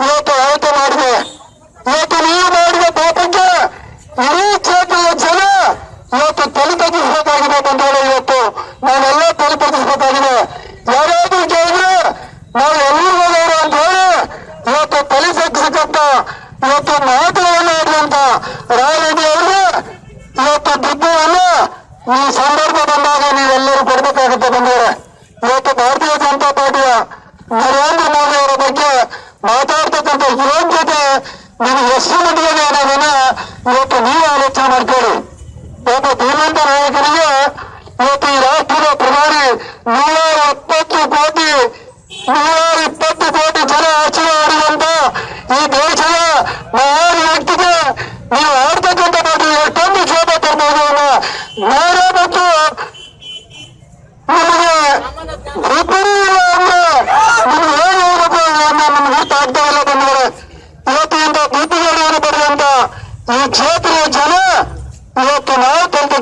ಇವತ್ತು ಆಯ್ಕೆ ಮಾಡಿದೆ. ಇವತ್ತು ನೀವು ಮಾಡಿದ ಪಾಪಕ್ಕೆ ಇಡೀ ಕ್ಷೇತ್ರದ ಜನ ಇವತ್ತು ತಲೆ ತಗ್ಗಿಸಬೇಕಾಗಿದೆ ಬಂಧುಗಳು ಇವತ್ತು ನಾವೆಲ್ಲ ತಲೆ ತಗ್ಗಿಸಬೇಕಾಗಿದೆ ಯಾರಾದ್ರೂ ಕೇಳಿದ್ರೆ ನಾವು ಎಲ್ಲರೂ ಹೋಗೋರು ಅಂತ ಹೇಳಿ ಇವತ್ತು ತಲೆ ತಗ್ಗಿಸಕ್ಕಂತ ಇವತ್ತು ಮಾತುಗಳನ್ನು ಆಡುವಂತ ರಾಯರೆಡ್ಡಿ ಅವರಿಗೆ ಇವತ್ತು ದುಡ್ಡುವನ್ನು ಈ ಸಂದರ್ಭ ಬಂದಾಗ ನೀವೆಲ್ಲರೂ ಕೊಡಬೇಕಾಗುತ್ತೆ ಬಂದರೆ ಇವತ್ತು ಭಾರತೀಯ ಜನತಾ ಪಾರ್ಟಿಯ ನರೇಂದ್ರ ಮೋದಿ ನೀವು ಆಡ್ತಕ್ಕಂಥ ಬಗ್ಗೆ ಎಷ್ಟೊಂದು ಶೋಭ ತರ್ಬೋದನ್ನ ನೇರ ಮತ್ತು ನಿಮಗೆ ಇಬ್ಬರಿ ಇಲ್ಲ ಅಂದ್ರೆ ಏನ್ ನಮ್ಗೆ ಅರ್ಥ ಆಗ್ತಾ ಇಲ್ಲ ಬಂದ್ರೆ ಪಡೆದಂತ ಈ ಕ್ಷೇತ್ರದ ಜನ ಇವತ್ತು ನಾವು ತಲುಪ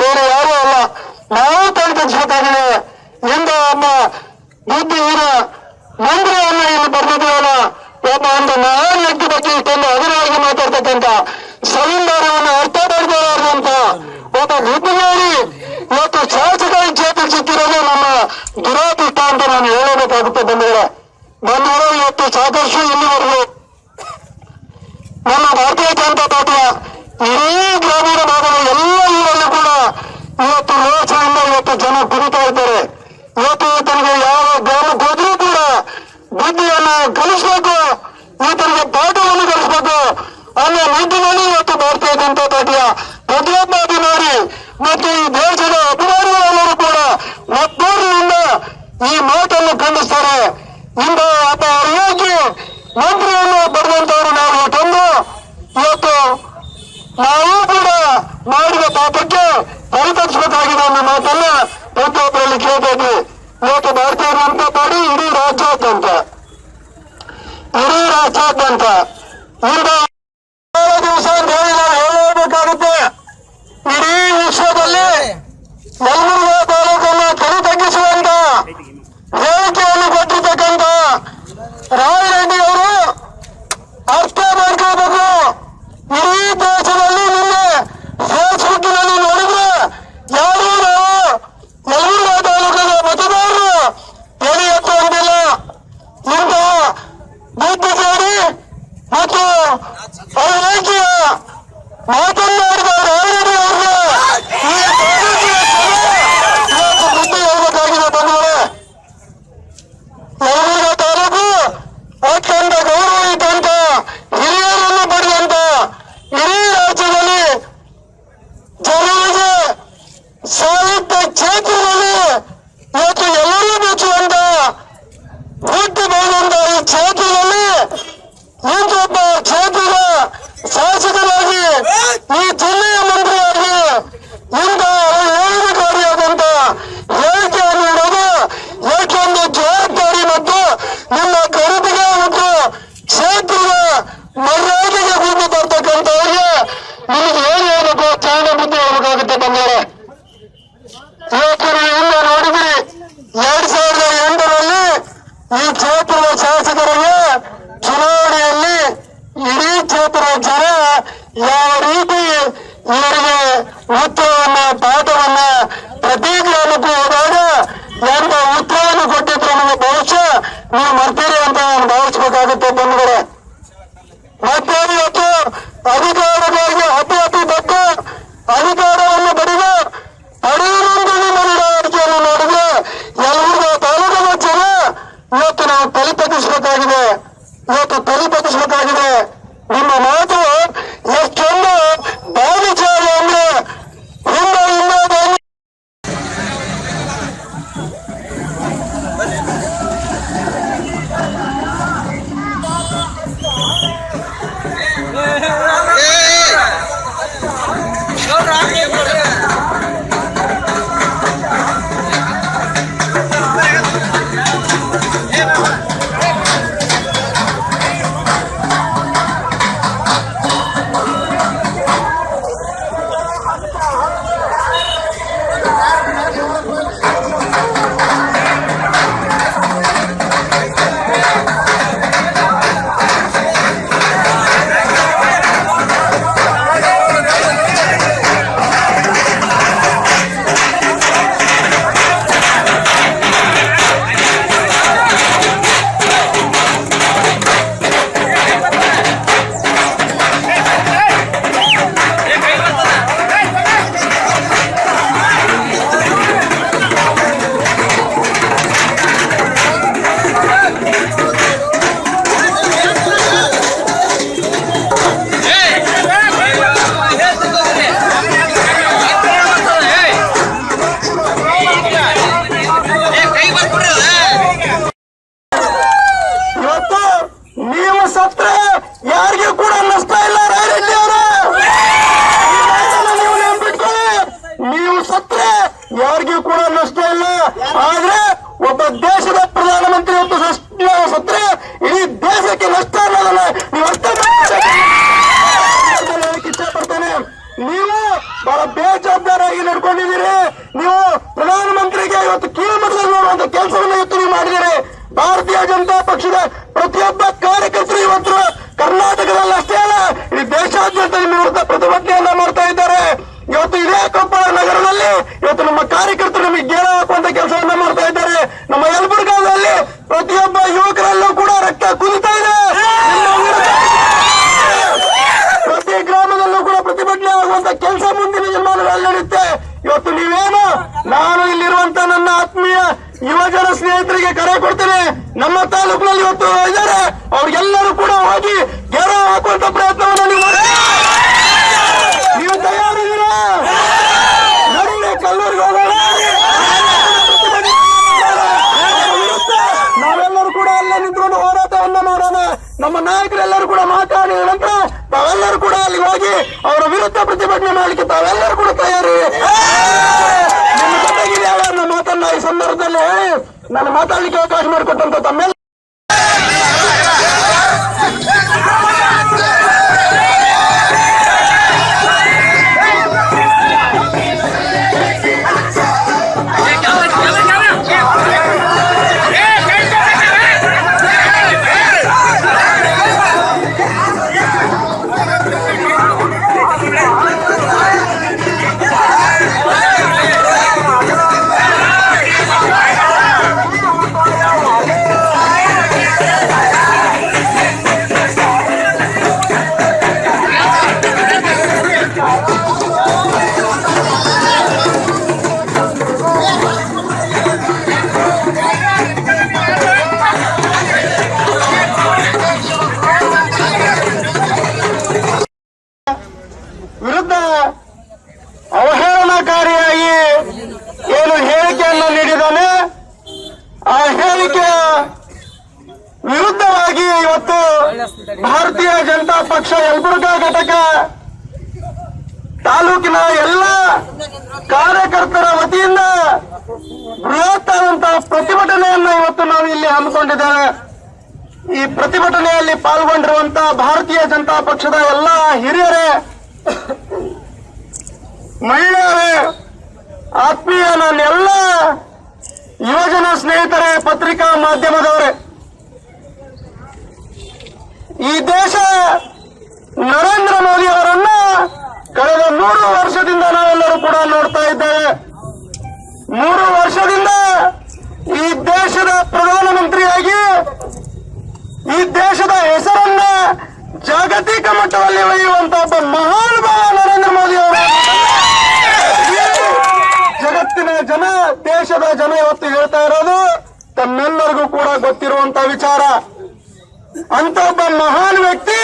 ಬೇರೆ ಯಾರು ಅಲ್ಲ. ನಾವು ತಲುಪ ಕ್ಷೇತಾಗಿದೆ ಎಂದು ಒಬ್ಬ ಬುದ್ಧಿಹೀನ ಮಂತ್ರಿಯನ್ನ ಇಲ್ಲಿ ಬರ್ತಿದ್ದೀವಲ್ಲ ಒಬ್ಬ ಒಂದು ಮಹಾನ್ ವ್ಯಕ್ತಿ ಬಗ್ಗೆ ಇಷ್ಟೊಂದು ಹಗುರವಾಗಿ ಮಾತಾಡ್ತಕ್ಕಂಥ ప్రభుత్వ బంధువుల మనలో యొక్క సాదృశ్యం ఎన్ని వరకు మన భారతీయ జనతా పార్టీ ఇదే గ్రామీణ なんか、問題 Hold on. ಪಕ್ಷದ ಪ್ರತಿಯೊಬ್ಬ ಕಾರ್ಯಕರ್ತರು ಇವತ್ತು ಕರ್ನಾಟಕದಲ್ಲಿ ಅಷ್ಟೇ ಅಲ್ಲ, ಇಡೀ ದೇಶಾದ್ಯಂತ ವಿರುದ್ಧ ಪ್ರತಿಭಟನೆಯನ್ನ ಮಾಡ್ತಾ ಇದ್ದಾರೆ. ಇವತ್ತು ಇದೇ ಕೊಪ್ಪಳ ನಗರದಲ್ಲಿ ಇವತ್ತು ನಮ್ಮ ಕಾರ್ಯಕರ್ತರು ನಮಗೆ ಗೇಳ ಹಾಕುವಂತ ಕೆಲಸವನ್ನ ಮಾಡ್ತಾ ಇದ್ದಾರೆ. ನಮ್ಮ ಯಲಬುರ್ಗಾದಲ್ಲಿ ಪ್ರತಿಯೊಬ್ಬ ಯುವಕರಲ್ಲೂ ಕೂಡ ರಕ್ತ ಕುದಿತಾ ಇದೆ. ಪ್ರತಿ ಗ್ರಾಮದಲ್ಲೂ ಕೂಡ ಪ್ರತಿಭಟನೆ ಆಗುವಂತ ಕೆಲಸ ಮುಂದಿನ ಜನ್ಮಾನಗಳಲ್ಲಿ ನಡೆಯುತ್ತೆ. ಇವತ್ತು ನೀವೇನು, ನಾನು ಇಲ್ಲಿರುವಂತ ನನ್ನ ಆತ್ಮೀಯ ಯುವಜನ ಸ್ನೇಹಿತರಿಗೆ ಕರೆ ಕೊಡ್ತೇನೆ. ನಮ್ಮ ತಾಲೂಕಿನಲ್ಲಿ ಇವತ್ತು ಇದ್ದಾರೆ. ಅವ್ರಿಗೆಲ್ಲರೂ ಕೂಡ ಹೋಗಿ ಗೆರ ಹಾಕುವಂತ ಪ್ರಯತ್ನವನ್ನು ನೀವು. ನೀವು ತಯಾರಿದ್ದೀರಾ? ನಡುವೆ ಕಲ್ಲೂರಿಗೆ ಹೋಗೋಣ. ನಾವೆಲ್ಲರೂ ಕೂಡ ಅಲ್ಲೇ ನಿಂತ್ಕೊಂಡು ಹೋರಾಟವನ್ನ ಮಾಡೋಣ. ನಮ್ಮ ನಾಯಕರೆಲ್ಲರೂ ಕೂಡ ಮಾತಾಡಿದ ನಂತರ ತಾವೆಲ್ಲರೂ ಕೂಡ ಅಲ್ಲಿ ಹೋಗಿ ಅವರ ವಿರುದ್ಧ ಪ್ರತಿಭಟನೆ ಮಾಡಲಿಕ್ಕೆ ತಾವೆಲ್ಲರೂ ಕೂಡ ತಯಾರಿ. ನಿಮ್ಮ ಜೊತೆಗಿದೆ ಅವರನ್ನ ಮಾತನ್ನ ಈ ಸಂದರ್ಭದಲ್ಲಿ ನಾನು ಮಾತಾಡ್ಲಿಕ್ಕೆ ಅವಕಾಶ ಮಾಡಿಕೊಟ್ಟಂತ ತಮ್ಮೆಲ್ಲ ಭಾರತೀಯ ಜನತಾ ಪಕ್ಷ ಯಲಬುರ್ಗಾ ಘಟಕ ತಾಲೂಕಿನ ಎಲ್ಲ ಕಾರ್ಯಕರ್ತರ ವತಿಯಿಂದ ಬೃಹತ್ ಆದಂತಹ ಪ್ರತಿಭಟನೆಯನ್ನ ಇವತ್ತು ನಾವು ಇಲ್ಲಿ ಹಮ್ಮಿಕೊಂಡಿದ್ದೇವೆ. ಈ ಪ್ರತಿಭಟನೆಯಲ್ಲಿ ಪಾಲ್ಗೊಂಡಿರುವಂತಹ ಭಾರತೀಯ ಜನತಾ ಪಕ್ಷದ ಎಲ್ಲ ಹಿರಿಯರೇ, ಮಹಿಳೆಯರೇ, ಆತ್ಮೀಯ ನನ್ನೆಲ್ಲ ಯುವಜನ ಸ್ನೇಹಿತರೇ, ಪತ್ರಿಕಾ ಮಾಧ್ಯಮದವರೇ ಈ ದೇಶ ನರೇಂದ್ರ ಮೋದಿ ಅವರನ್ನ ಕಳೆದ ಮೂರು ವರ್ಷದಿಂದ ನಾವೆಲ್ಲರೂ ಕೂಡ ನೋಡ್ತಾ ಇದ್ದೇವೆ. ಮೂರು ವರ್ಷದಿಂದ ಈ ದೇಶದ ಪ್ರಧಾನಮಂತ್ರಿಯಾಗಿ ಈ ದೇಶದ ಹೆಸರನ್ನ ಜಾಗತಿಕ ಮಟ್ಟದಲ್ಲಿ ಒಯ್ಯುವಂತ ಒಬ್ಬ ಮಹಾನ್ ಭಾವ ನರೇಂದ್ರ ಮೋದಿ ಅವರು ಜಗತ್ತಿನ ಜನ, ದೇಶದ ಜನ ಇವತ್ತು ಹೇಳ್ತಾ ಇರೋದು, ತಮ್ಮೆಲ್ಲರಿಗೂ ಕೂಡ ಗೊತ್ತಿರುವಂತ ವಿಚಾರ. ಅಂತ ಒಬ್ಬ ಮಹಾನ್ ವ್ಯಕ್ತಿ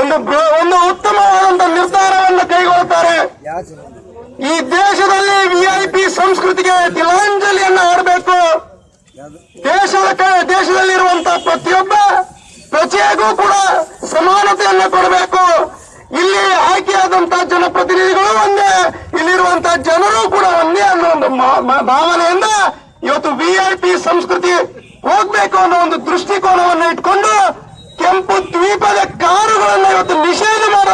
ಒಂದು ಒಂದು ಉತ್ತಮವಾದಂತ ನಿರ್ಧಾರವನ್ನು ಕೈಗೊಳ್ಳುತ್ತಾರೆ. ಈ ದೇಶದಲ್ಲಿ ವಿಐಪಿ ಸಂಸ್ಕೃತಿಗೆ ತಿಲಾಂಜಲಿಯನ್ನ ಆಡಬೇಕು ದೇಶದ ದೇಶದಲ್ಲಿರುವಂತಹ ಪ್ರತಿಯೊಬ್ಬ ಪ್ರಜೆಗೂ ಕೂಡ ಸಮಾನತೆಯನ್ನು ಕೊಡಬೇಕು. ಇಲ್ಲಿ ಆಯ್ಕೆಯಾದಂತ ಜನಪ್ರತಿನಿಧಿಗಳು ಒಂದೇ ಇಲ್ಲಿರುವಂತಹ ಜನರು ಕೂಡ ಒಂದೇ ಅನ್ನೋ ಒಂದು ಭಾವನೆಯಿಂದ ಇವತ್ತು ವಿಐಪಿ ಸಂಸ್ಕೃತಿ ಹೋಗ್ಬೇಕು ಅನ್ನೋ ಒಂದು ದೃಷ್ಟಿಕೋನವನ್ನು ಇಟ್ಕೊಂಡು ಕೆಂಪು ದ್ವೀಪದ ಕಾರುಗಳನ್ನ ಇವತ್ತು ನಿಷೇಧ ಮಾಡುವಂತ